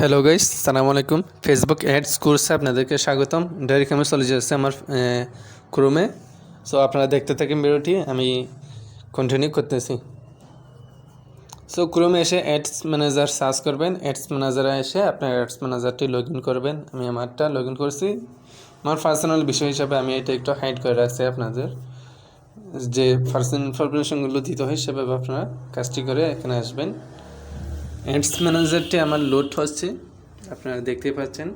Hello guys সালাম আলাইকুম Facebook ads কোর্সে আপনাদেরকে স্বাগতম। ডাইরেক্ট আমি চলে যাচ্ছে আমার ক্রোমে সো আপনারা দেখতে থাকেন ভিডিওটি, আমি কন্টিনিউ করতেছি। সো ক্রোমে এসে অ্যাডস ম্যানেজার সার্চ করবেন। অ্যাডস ম্যানেজারে এসে আপনার অ্যাডস ম্যানেজারটি লগ ইন করবেন। আমি আমারটা লগ ইন করছি। আমার পার্সোনাল বিষয় হিসাবে আমি এটা একটু হাইড করে রাখছি আপনাদের। যে পার্সোনাল ইনফরমেশনগুলো দিতে হয় সেভাবে আপনারা কাজটি করে এখানে আসবেন। অ্যাডস ম্যানেজারটি আমার লোড হচ্ছে, আপনারা দেখতেই পাচ্ছেন।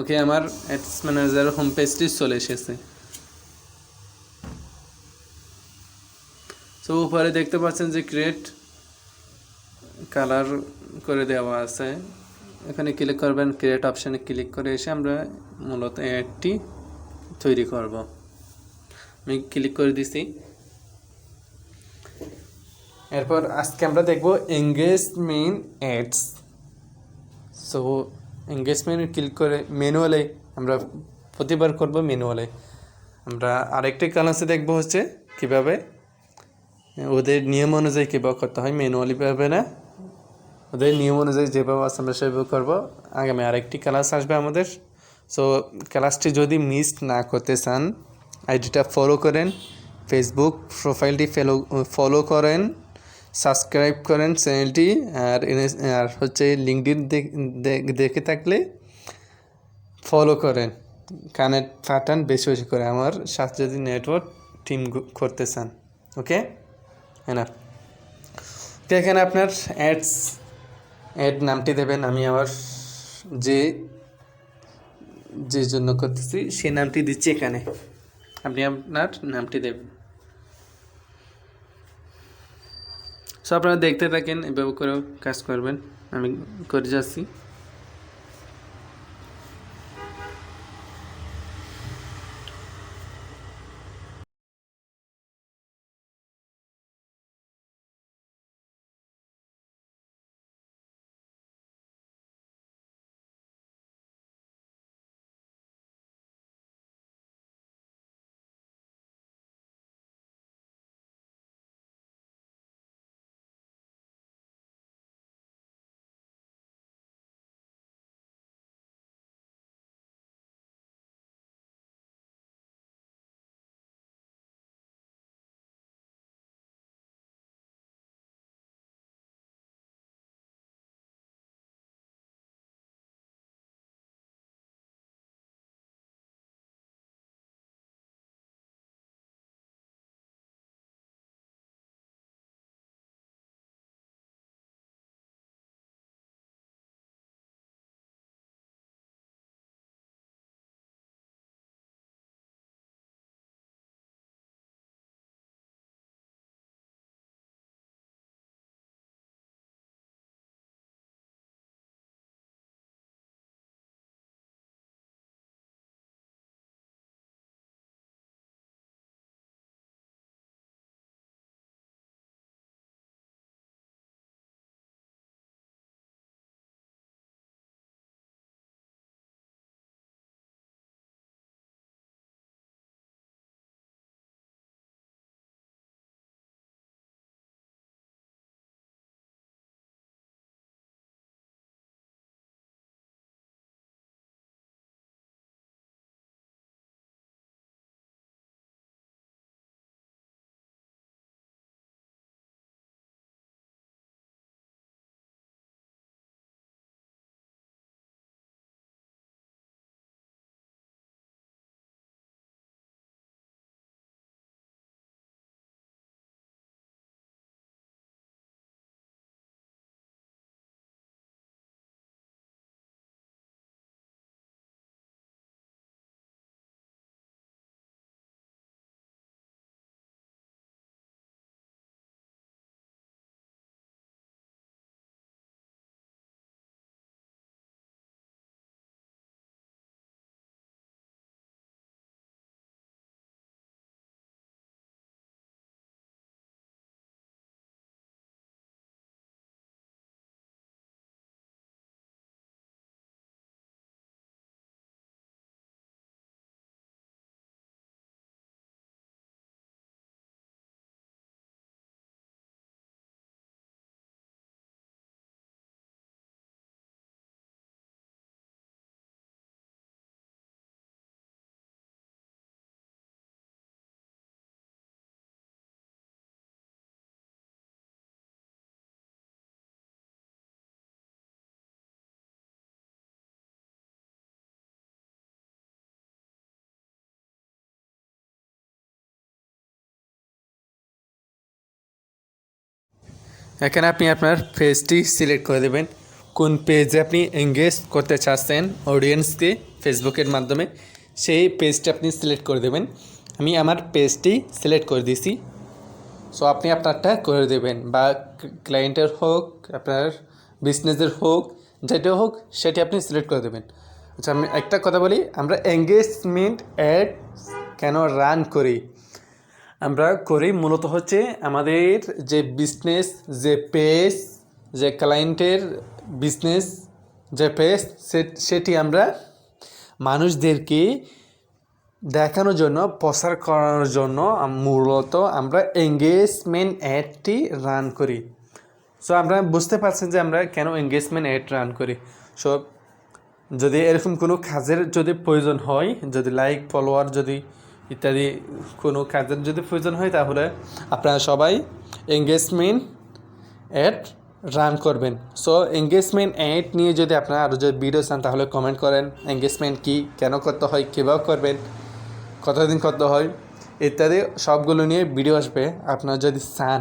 ওকে আমার অ্যাডস ম্যানেজার হোম পেজটি চলে এসেছে। তো উপরে দেখতে পাচ্ছেন যে ক্রিয়েট কালার করে দেওয়া আছে। এখানে ক্লিক করবেন ক্রিয়েট অপশানে ক্লিক করে এসে আমরা মূলত অ্যাডটি তৈরি করব। আমি ক্লিক করে দিছি। এরপর আজকে আমরা দেখব engagement ads so engagement click করে ম্যানুয়ালে আমরা প্রতিবার করব ম্যানুয়ালে আমরা আরেকটি কালাসে দেখব হচ্ছে কীভাবে ওদের নিয়ম অনুযায়ী কীভাবে করতে হয় ম্যানুয়ালি ভাবে না। ওদের নিয়ম অনুযায়ী যেভাবে আছে আমরা সেভাবে করব। আগামী আরেকটি ক্লাস আসবে আমাদের। সো ক্লাসটি যদি মিস না করতে চান আইডিটা ফলো করেন ফেসবুক প্রোফাইলটি ফলো ফলো করেন। সাবস্ক্রাইব করেন চ্যানেলটি আর আর হচ্ছে লিঙ্কডিন দেখে থাকলে ফলো করেন। কানেক্ট পাঠান বেশি বেশি করে আমার সাথে যদি নেটওয়ার্ক টিম করতে চান। ওকে হ্যাঁ এখানে আপনার অ্যাডস অ্যাড নামটি দেবেন। আমি আমার যে যে জন্য করতেছি সেই নামটি দিচ্ছি এখানে। আপনি আপনার নামটি দেবেন। সো আপনারা দেখতে থাকেন এভাবে করেও কাজ করবেন। আমি করে যাচ্ছি। এখানে আপনি আপনার পেজটি সিলেক্ট করে দেবেন কোন পেজে আপনি এঙ্গেজ করতে চাচ্ছেন অডিয়েন্সকে ফেসবুকের মাধ্যমে সেই পেজটি আপনি সিলেক্ট করে দেবেন আমি আমার পেজটি সিলেক্ট করে দিয়েছি সো আপনি আপনারটা করে দেবেন বা ক্লায়েন্টের হোক আপনার বিজনেসের হোক যেটা হোক সেটি আপনি সিলেক্ট করে দেবেন আচ্ছা আমি একটা কথা বলি আমরা এঙ্গেজমেন্ট অ্যাড কেন রান করি আমরা করি মূলত হচ্ছে আমাদের যে বিজনেস যে পেজ যে ক্লায়েন্টের বিজনেস যে পেজ সেটি আমরা মানুষদেরকে দেখানোর জন্য, প্রচার করানোর জন্য মূলত আমরা এঙ্গেজমেন্ট অ্যাডটি রান করি। সো আমরা বুঝতে পারছেন যে আমরা কেন এঙ্গেজমেন্ট অ্যাড রান করি। সো যদি এরকম কোনো কাজের যদি প্রয়োজন হয়, যদি লাইক ফলোয়ার যদি ইত্যাদি কোনো কাজের যদি প্রয়োজন হয় তাহলে আপনারা সবাই এঙ্গেজমেন্ট অ্যাড রান করবেন। সো এঙ্গেজমেন্ট অ্যাড নিয়ে যদি আপনারা আরও যদি ভিডিও চান, তাহলে কমেন্ট করেন এঙ্গেজমেন্ট কী, কেন করতে হয়, কীভাবে করবেন, কতদিন করতে হয়, ইত্যাদি সবগুলো নিয়ে ভিডিও আসবে। আপনারা যদি চান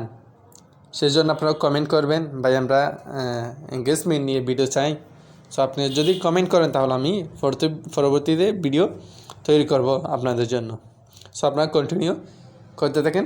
সেই জন্য আপনারা কমেন্ট করবেন, ভাই, আমরা এঙ্গেজমেন্ট নিয়ে ভিডিও চাই। সো আপনি যদি কমেন্ট করেন, তাহলে আমি পরবর্তীতে ভিডিও তৈরি করব আপনাদের জন্য। সো আপনারা কন্টিনিউ করতে থাকেন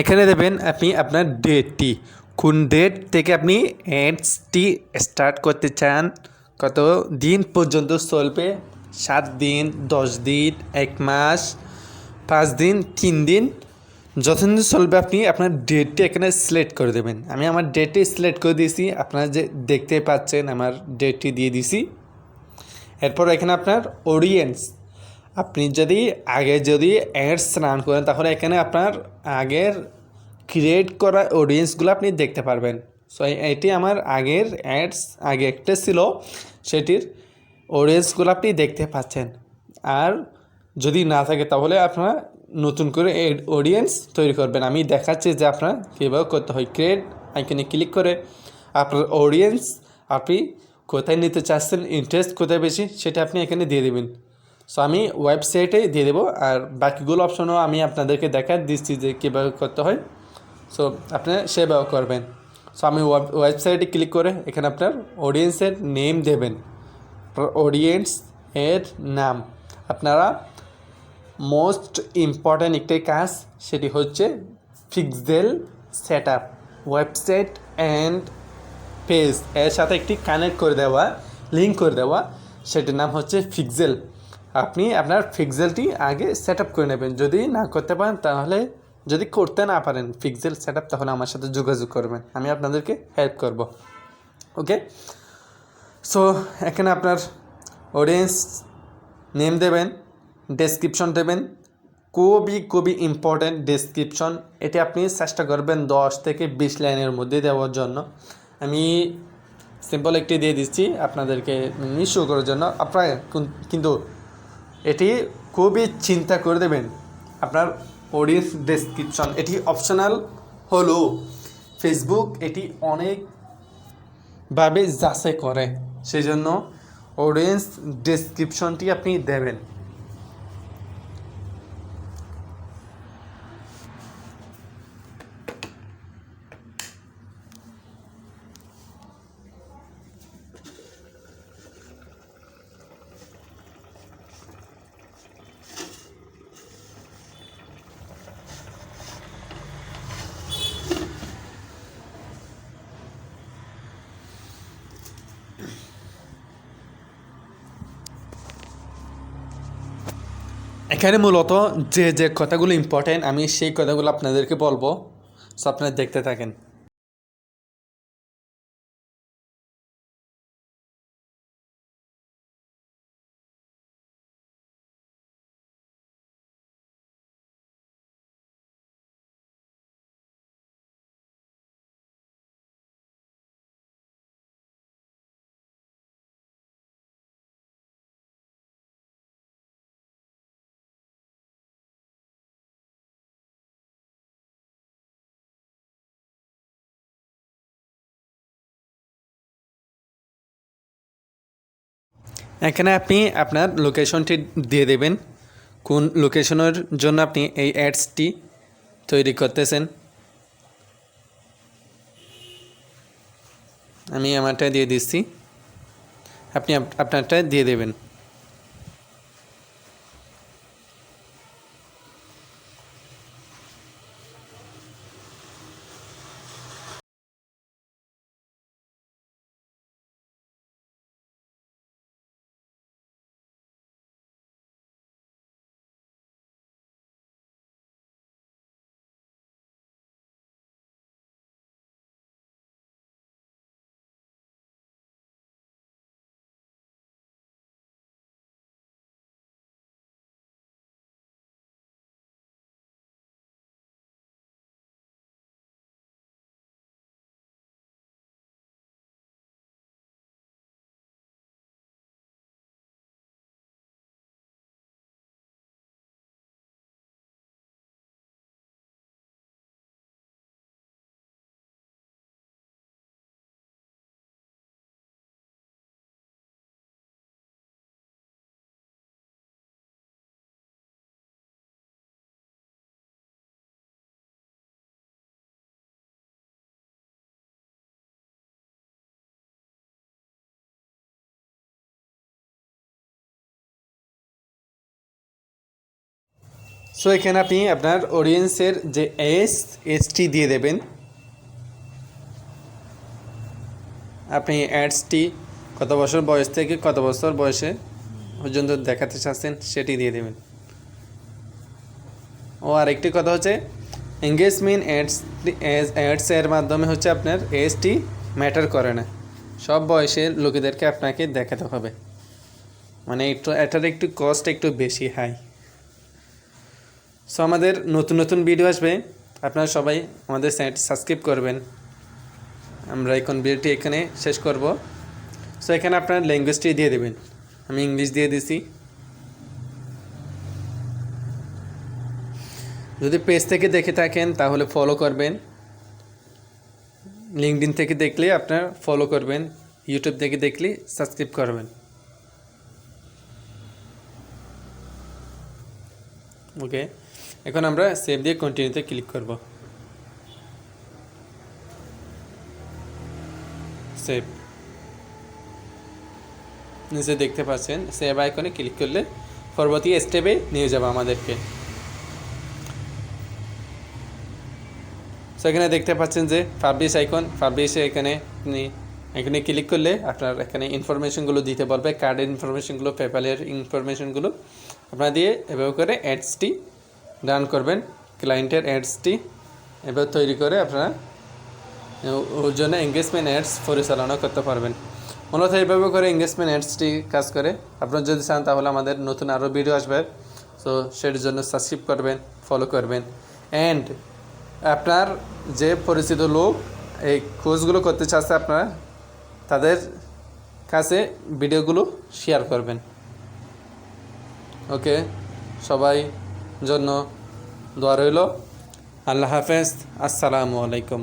এখানে দেবেন আপনি আপনার ডেটটি কোন ডেট থেকে আপনি অ্যাডসটি স্টার্ট করতে চান, কত দিন পর্যন্ত চলবে? সাত দিন, দশ দিন, এক মাস, পাঁচ দিন, তিন দিন? যতদিন চলবে আপনি আপনার ডেটটি এখানে সিলেক্ট করে দেবেন। আমি আমার ডেটটি সিলেক্ট করে দিয়েছি, আপনারা যে দেখতে পাচ্ছেন আমার ডেটটি দিয়ে দিছি এরপর এখানে আপনার অডিয়েন্স আপনি যদি আগে যদি অ্যাডস রান করেন, তাহলে এখানে আপনার আগের ক্রিয়েট করা অডিয়েন্সগুলো আপনি দেখতে পারবেন। সো এটি আমার আগের অ্যাডস আগে একটা ছিল, সেটির অডিয়েন্সগুলো আপনি দেখতে পাচ্ছেন। আর যদি না থাকে, তাহলে আপনারা নতুন করে অডিয়েন্স তৈরি করবেন। আমি দেখাচ্ছি যে আপনার কীভাবে করতে হয়। ক্রিয়েট আইকনে ক্লিক করে আপনার অডিয়েন্স আপনি কোথায় নিতে চাচ্ছেন ইন্টারেস্ট কোথায় বেশি, সেটা আপনি এখানে দিয়ে দেবেন। সো আমি ওয়েবসাইটে দিয়ে দেবো, আর বাকিগুলো অপশনও আমি আপনাদেরকে দেখা দিচ্ছি যে কীভাবে করতে হয়। সো আপনি সেভাবে করবেন। সো আমি ওয়েবসাইটে ক্লিক করে এখানে আপনার অডিয়েন্সের নেম দেবেন। অডিয়েন্স এর নাম। আপনারা মোস্ট ইম্পর্ট্যান্ট একটাই কাজ, সেটি হচ্ছে pixel set up website and page এর সাথে একটি কানেক্ট করে দেওয়া লিঙ্ক করে দেওয়া, সেটির নাম হচ্ছে ফিক্সেল আপনি আপনার ফিক্সেলটি আগে সেট আপ করে নেবেন। যদি না করতে পারেন, তাহলে যদি করতে না পারেন ফিক্সেল সেট আপ তাহলে আমার সাথে যোগাযোগ করবেন। আমি আপনাদেরকে হেল্প করব। ওকে সো এখানে আপনার অডিয়েন্স নেম দেবেন ডেসক্রিপশন দেবেন। খুবই খুবই ইম্পর্ট্যান্ট ডেসক্রিপশন এটি আপনি চেষ্টা করবেন দশ থেকে বিশ লাইনের মধ্যে দেওয়ার জন্য। আমি সিম্পল একটি দিয়ে দিচ্ছি আপনাদেরকে শো করার জন্য। আপনার কিন্তু এটি খুবই চিন্তা করে দেবেন। আপনার অডিয়েন্স ডেসক্রিপশন এটি অপশনাল হলো ফেসবুক এটি অনেকভাবে যাচাই করে। সেই জন্য অডিয়েন্স ডেসক্রিপশনটি আপনি দেবেন। এখানে মূলত যে যে কথাগুলো ইম্পর্টেন্ট আমি সেই কথাগুলো আপনাদেরকে বলব। সো আপনারা দেখতে থাকেন। এখানে আপনি আপনার লোকেশনটি দিয়ে দেবেন। কোন লোকেশনের জন্য আপনি এই অ্যাডসটি তৈরি করতেছেন। আমি আমারটা দিয়ে দিচ্ছি। আপনি আপ- আপনারটা দিয়ে দেবেন। সো এখানে আপনি আপনার অডিয়েন্সের যে এস এসটি দিয়ে দেবেন। আপনি অ্যাডসটি কত বছর বয়স থেকে কত বছর বয়সে পর্যন্ত দেখাতে চাচ্ছেন সেটি দিয়ে দেবেন। ও, আরেকটি কথা হচ্ছে এঙ্গেজমেন্ট অ্যাডস অ্যাডসের মাধ্যমে হচ্ছে আপনার এজটি ম্যাটার করে না। সব বয়সের লোকেদেরকে আপনাকে দেখাতে হবে। মানে একটু, এটার একটু কস্ট একটু বেশি হাই সো আমাদের নতুন নতুন ভিডিও আসবে। আপনারা সবাই আমাদের চ্যানেলটি সাবস্ক্রাইব করবেন। আমরা এখন ভিডিওটি এখানে শেষ করব। সো এখানে আপনার ল্যাঙ্গুয়েজটি দিয়ে দেবেন। আমি ইংলিশ দিয়ে দিছি। যদি পেজ থেকে দেখে থাকেন, তাহলে ফলো করবেন। লিঙ্কডিন থেকে দেখলে আপনার ফলো করবেন। ইউটিউব থেকে দেখলে সাবস্ক্রাইব করবেন। ওকে এখন আমরা সেভ দিয়ে কন্টিনিউতে ক্লিক করব। সেভ নিচে দেখতে পাচ্ছেন সেভ আইকনে ক্লিক করলে পরবর্তী স্টেপে নিয়ে যাবে আমাদেরকে। সো এখানে দেখতে পাচ্ছেন যে পাবলিশ আইকন পাবলিশে এখানে আপনি, এখানে ক্লিক করলে আপনার এখানে ইনফরমেশনগুলো দিতে বলবে কার্ডের ইনফরমেশনগুলো পেপ্যালের ইনফরমেশনগুলো আপনারা দিয়ে এভাবে করে অ্যাডসটি রান করবেন ক্লায়েন্টের অ্যাডসটি এবার তৈরি করে আপনারা ওর জন্য এঙ্গেজমেন্ট অ্যাডস পরিচালনা করতে পারবেন। মূলত এইভাবে করে এঙ্গেজমেন্ট অ্যাডসটি কাজ করে। আপনারা যদি চান তাহলে আমাদের নতুন আরও ভিডিও আসবে। সো সেটার জন্য সাবস্ক্রাইব করবেন ফলো করবেন। অ্যান্ড আপনার যে পরিচিত লোক এই কোর্সগুলো করতে চাচ্ছে আপনারা, তাদের কাছে ভিডিওগুলো শেয়ার করবেন। ওকে সবাই জন্য দোয়া রইল। আল্লাহ হাফেজ। আসসালামু আলাইকুম।